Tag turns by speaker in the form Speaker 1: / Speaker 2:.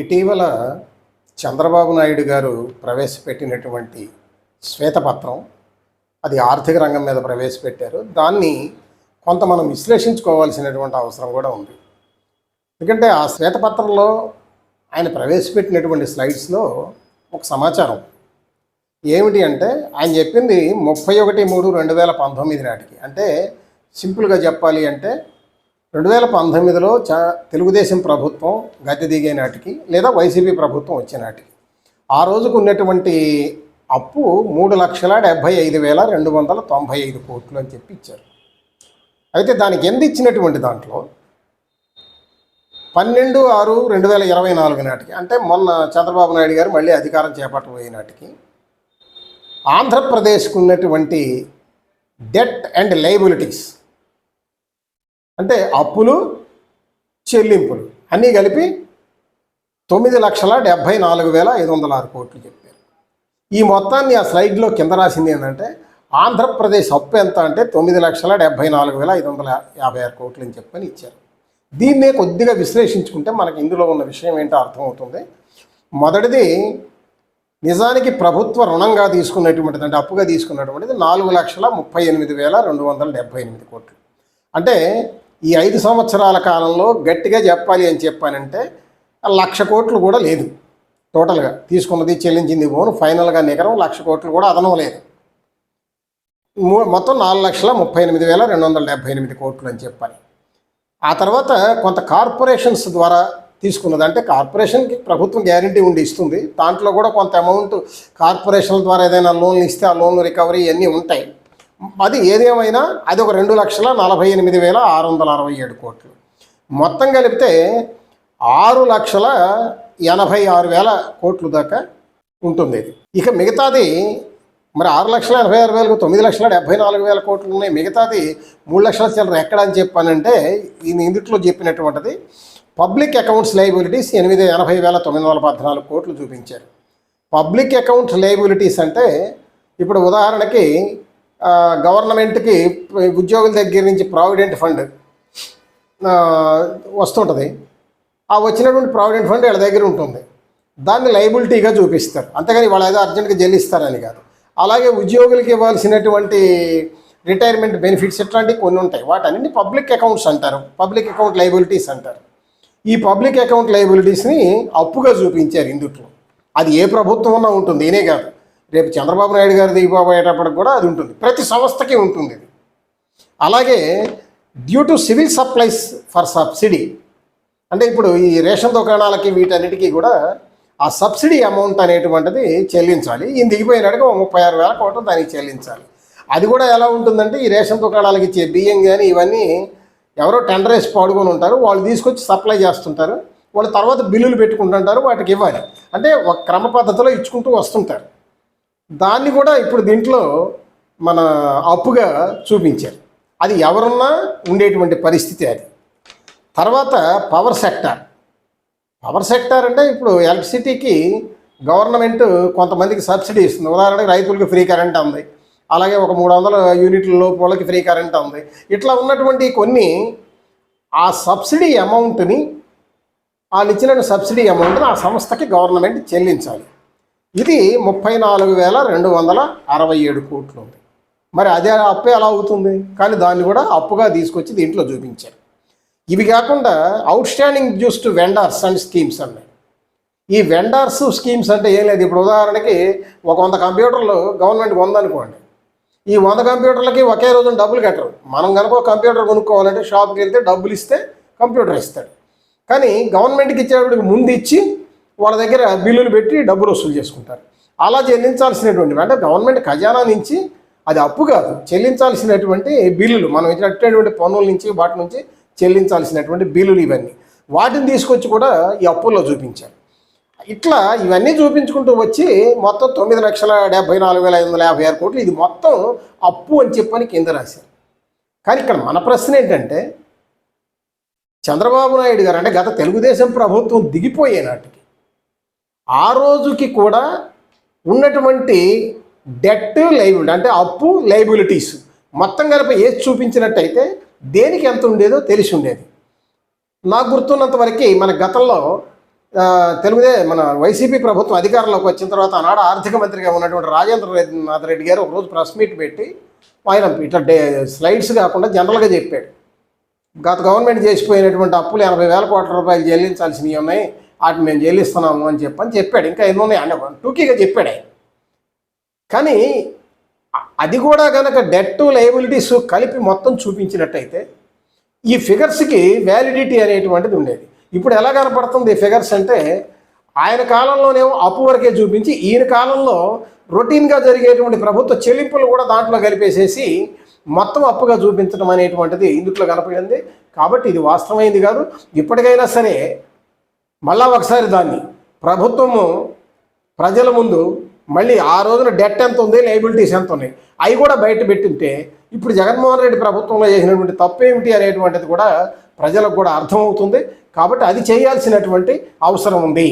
Speaker 1: ఇటీవల చంద్రబాబు నాయుడు గారు ప్రవేశపెట్టినటువంటి శ్వేతపత్రం అది ఆర్థిక రంగం మీద ప్రవేశపెట్టారు. దాన్ని కొంత మనం విశ్లేషించుకోవాల్సినటువంటి అవసరం కూడా ఉంది. ఎందుకంటే ఆ శ్వేతపత్రంలో ఆయన ప్రవేశపెట్టినటువంటి స్లైడ్స్లో ఒక సమాచారం. ఏమిటి అంటే ఆయన చెప్పింది ముప్పై ఒకటి మూడు రెండు వేల పంతొమ్మిది నాటికి. అంటే సింపుల్గా చెప్పాలి అంటే రెండు వేల పంతొమ్మిదిలో చా తెలుగుదేశం ప్రభుత్వం గద్దె దిగే నాటికి లేదా వైసీపీ ప్రభుత్వం వచ్చే నాటికి. ఆ రోజుకు ఉన్నటువంటి అప్పు మూడు లక్షల డెబ్భై ఐదు వేల రెండు వందల తొంభై ఐదు కోట్లు అని చెప్పి ఇచ్చారు. అయితే దానికి ఎంత ఇచ్చినటువంటి దాంట్లో పన్నెండు ఆరు రెండు వేల ఇరవై నాలుగు నాటికి అంటే మొన్న చంద్రబాబు నాయుడు గారు మళ్ళీ అధికారం చేపట్టబోయే నాటికి ఆంధ్రప్రదేశ్కు ఉన్నటువంటి డెట్ అండ్ లైబిలిటీస్ అంటే అప్పులు చెల్లింపులు అన్నీ కలిపి తొమ్మిది లక్షల డెబ్భై నాలుగు వేల ఐదు వందల ఆరు కోట్లు చెప్పారు. ఈ మొత్తాన్ని ఆ స్లైడ్లో కింద రాసింది ఏంటంటే ఆంధ్రప్రదేశ్ అప్పు ఎంత అంటే తొమ్మిది లక్షల డెబ్భై నాలుగు వేల ఐదు వందల యాభై ఆరు కోట్లు అని చెప్పని ఇచ్చారు. దీన్నే కొద్దిగా విశ్లేషించుకుంటే మనకి ఇందులో ఉన్న విషయం ఏంటో అర్థమవుతుంది. మొదటిది నిజానికి ప్రభుత్వ రుణంగా తీసుకున్నటువంటిది అంటే అప్పుగా తీసుకున్నటువంటిది నాలుగు లక్షల ముప్పై ఎనిమిది వేల రెండు వందల డెబ్బై ఎనిమిది కోట్లు. అంటే ఈ ఐదు సంవత్సరాల కాలంలో గట్టిగా చెప్పాలి అని చెప్పానంటే లక్ష కోట్లు కూడా లేదు. టోటల్గా తీసుకున్నది చెల్లించింది పోను ఫైనల్గా నికరం లక్ష కోట్లు కూడా అదనం లేదు. మొత్తం నాలుగు లక్షల ముప్పై ఎనిమిది వేల రెండు వందల డెబ్బై ఎనిమిది కోట్లు అని చెప్పాలి. ఆ తర్వాత కొంత కార్పొరేషన్స్ ద్వారా తీసుకున్నది అంటే కార్పొరేషన్కి ప్రభుత్వం గ్యారంటీ ఉండి ఇస్తుంది. దాంట్లో కూడా కొంత అమౌంట్ కార్పొరేషన్ల ద్వారా ఏదైనా లోన్లు ఇస్తే ఆ లోన్లు రికవరీ ఇవన్నీ ఉంటాయి. అది ఏదేమైనా అది ఒక రెండు లక్షల నలభై ఎనిమిది వేల ఆరు వందల అరవై ఏడు కోట్లు. మొత్తం కలిపితే ఆరు లక్షల ఎనభై ఆరు వేల కోట్లు దాకా ఉంటుంది ఇది. ఇక మిగతాది మరి ఆరు లక్షల ఎనభై ఆరు వేలకు తొమ్మిది లక్షల డెబ్బై నాలుగు వేల కోట్లు ఉన్నాయి. మిగతాది మూడు లక్షల చిల్లర ఎక్కడ అని చెప్పానంటే ఈయన ఇందుట్లో చెప్పినటువంటిది పబ్లిక్ అకౌంట్స్ లైబిలిటీస్ ఎనిమిది ఎనభై వేల తొమ్మిది వందల పద్నాలుగు కోట్లు చూపించారు. పబ్లిక్ అకౌంట్ లైబిలిటీస్ అంటే ఇప్పుడు ఉదాహరణకి గవర్నమెంట్కి ఉద్యోగుల దగ్గర నుంచి ప్రావిడెంట్ ఫండ్ వస్తుంటుంది. ఆ వచ్చినటువంటి ప్రావిడెంట్ ఫండ్ వీళ్ళ దగ్గర ఉంటుంది. దాన్ని లైబిలిటీగా చూపిస్తారు. అంతేగాని వాళ్ళు ఏదో అర్జెంట్గా చెల్లిస్తారని కాదు. అలాగే ఉద్యోగులకి ఇవ్వాల్సినటువంటి రిటైర్మెంట్ బెనిఫిట్స్ ఇట్లాంటివి కొన్ని ఉంటాయి. వాటన్నింటినీ పబ్లిక్ అకౌంట్స్ అంటారు. పబ్లిక్ అకౌంట్ లైబిలిటీస్ అంటారు. ఈ పబ్లిక్ అకౌంట్ లైబిలిటీస్ని అప్పుగా చూపించారు ఇందుట్లో అది ఏ ప్రభుత్వం ఉన్నా ఉంటుంది ఇనే కాదు. రేపు చంద్రబాబు నాయుడు గారు దిగిపోయేటప్పటికి కూడా అది ఉంటుంది. ప్రతి సంస్థకి ఉంటుంది ఇది. అలాగే due to civil supplies for subsidy అంటే ఇప్పుడు ఈ రేషన్ దుకాణాలకి వీటన్నిటికీ కూడా ఆ సబ్సిడీ అమౌంట్ అనేటువంటిది చెల్లించాలి. ఈయన దిగిపోయినాడుగా ముప్పై ఆరు వేల కోట్లు దానికి చెల్లించాలి. అది కూడా ఎలా ఉంటుందంటే ఈ రేషన్ దుకాణాలకి ఇచ్చే బియ్యం కానీ ఇవన్నీ ఎవరో టెండర్ వేసి పాడుకొని ఉంటారు. వాళ్ళు తీసుకొచ్చి సప్లై చేస్తుంటారు. వాళ్ళు తర్వాత బిల్లులు పెట్టుకుంటుంటారు. వాటికి ఇవ్వాలి. అంటే ఒక క్రమ పద్ధతిలో ఇచ్చుకుంటూ వస్తుంటారు. దాన్ని కూడా ఇప్పుడు దీంట్లో మన అప్పుగా చూపించారు. అది ఎవరున్నా ఉండేటువంటి పరిస్థితి అది. తర్వాత పవర్ సెక్టార్. పవర్ సెక్టార్ అంటే ఇప్పుడు ఎలక్ట్రిసిటీకి గవర్నమెంట్ కొంతమందికి సబ్సిడీ ఇస్తుంది. ఉదాహరణకి రైతులకు ఫ్రీ కరెంట్ ఉంది అలాగే ఒక మూడు వందల యూనిట్ల లోపు వాళ్ళకి ఫ్రీ కరెంట్ ఉంది ఇట్లా ఉన్నటువంటి కొన్ని ఆ సబ్సిడీ అమౌంట్ని వాళ్ళు ఇచ్చిన సబ్సిడీ అమౌంట్ని ఆ సంస్థకి గవర్నమెంట్ చెల్లించాలి. ఇది ముప్పై నాలుగు వేల రెండు వందల అరవై ఏడు కోట్లు ఉంది. మరి అదే అప్పే ఎలా అవుతుంది? కానీ దాన్ని కూడా అప్పుగా తీసుకొచ్చి దీంట్లో చూపించారు. ఇవి కాకుండా outstanding dues to vendors and schemes అన్నాయి. ఈ వెండర్స్ స్కీమ్స్ అంటే ఏం లేదు. ఇప్పుడు ఉదాహరణకి ఒక వంద కంప్యూటర్లు గవర్నమెంట్ ఉందనుకోండి ఈ వంద కంప్యూటర్లకి ఒకే రోజున డబ్బులు కట్టరు. మనం కనుక కంప్యూటర్ కొనుక్కోవాలంటే షాప్కి వెళ్తే డబ్బులు ఇస్తే కంప్యూటర్ ఇస్తాడు. కానీ గవర్నమెంట్కి ఇచ్చేటప్పటికి ముందు ఇచ్చి వాళ్ళ దగ్గర బిల్లులు పెట్టి డబ్బులు వసూలు చేసుకుంటారు. అలా చెల్లించాల్సినటువంటి అంటే గవర్నమెంట్ ఖజానా నుంచి అది అప్పు కాదు చెల్లించాల్సినటువంటి బిల్లులు మనం ఇచ్చినటువంటి పన్నుల నుంచి వాటి నుంచి చెల్లించాల్సినటువంటి బిల్లులు ఇవన్నీ. వాటిని తీసుకొచ్చి కూడా ఈ అప్పుల్లో చూపించారు. ఇట్లా ఇవన్నీ చూపించుకుంటూ వచ్చి మొత్తం తొమ్మిది లక్షల డెబ్బై నాలుగు వేల ఐదు వందల యాభై ఆరు కోట్లు ఇది మొత్తం అప్పు అని చెప్పని కింద రాశారు. కానీ ఇక్కడ మన ప్రశ్న ఏంటంటే చంద్రబాబు నాయుడు గారు అంటే గత తెలుగుదేశం ప్రభుత్వం దిగిపోయే నాటికి ఆ రోజుకి కూడా ఉన్నటువంటి డెట్ లైబిలిటీ అంటే అప్పు లైబిలిటీస్ మొత్తం కలిపి ఏది చూపించినట్టయితే దేనికి ఎంత ఉండేదో తెలిసి ఉండేది. నాకు గుర్తున్నంత వరకు మన గతంలో తెలుగుదే మన వైసీపీ ప్రభుత్వం అధికారంలోకి వచ్చిన తర్వాత ఆనాడు ఆర్థిక మంత్రిగా ఉన్నటువంటి రాజేంద్ర రెడ్డి నాథ్ రెడ్డి గారు ఒకరోజు ప్రెస్ మీట్ పెట్టి ఆయన ఇట్లా డే స్లైడ్స్ కాకుండా జనరల్గా చెప్పాడు. గత గవర్నమెంట్ చేసిపోయినటువంటి అప్పులు ఎనభై వేల కోట్ల రూపాయలు చెల్లించాల్సినవి ఉన్నాయి. వాటిని మేము చెల్లిస్తున్నాము అని చెప్పని చెప్పాడు. ఇంకా ఎన్నో ఉన్నాయి. అన్న టూకీగా చెప్పాడు ఆయన. కానీ అది కూడా కనుక డెట్ లయబిలిటీస్ కలిపి మొత్తం చూపించినట్టయితే ఈ ఫిగర్స్కి వ్యాలిడిటీ అనేటువంటిది ఉండేది. ఇప్పుడు ఎలా కనపడుతుంది ఈ ఫిగర్స్ అంటే ఆయన కాలంలోనేమో అప్పు వరకే చూపించి ఈయన కాలంలో రొటీన్గా జరిగేటువంటి ప్రభుత్వ చెల్లింపులు కూడా దాంట్లో కలిపేసేసి మొత్తం అప్పుగా చూపించడం అనేటువంటిది ఇందుట్లో కనపడింది. కాబట్టి ఇది వాస్తవమైంది కాదు. ఇప్పటికైనా సరే మళ్ళా ఒకసారి దాన్ని. ప్రభుత్వము ప్రజల ముందు మళ్ళీ ఆ రోజున డెట్ ఎంత ఉంది లైబిలిటీస్ ఎంత ఉన్నాయి అవి కూడా బయట పెట్టింటే ఇప్పుడు జగన్మోహన్ రెడ్డి ప్రభుత్వంలో చేసినటువంటి తప్పు ఏమిటి అనేటువంటిది కూడా ప్రజలకు కూడా అర్థమవుతుంది. కాబట్టి అది చేయాల్సినటువంటి అవసరం ఉంది.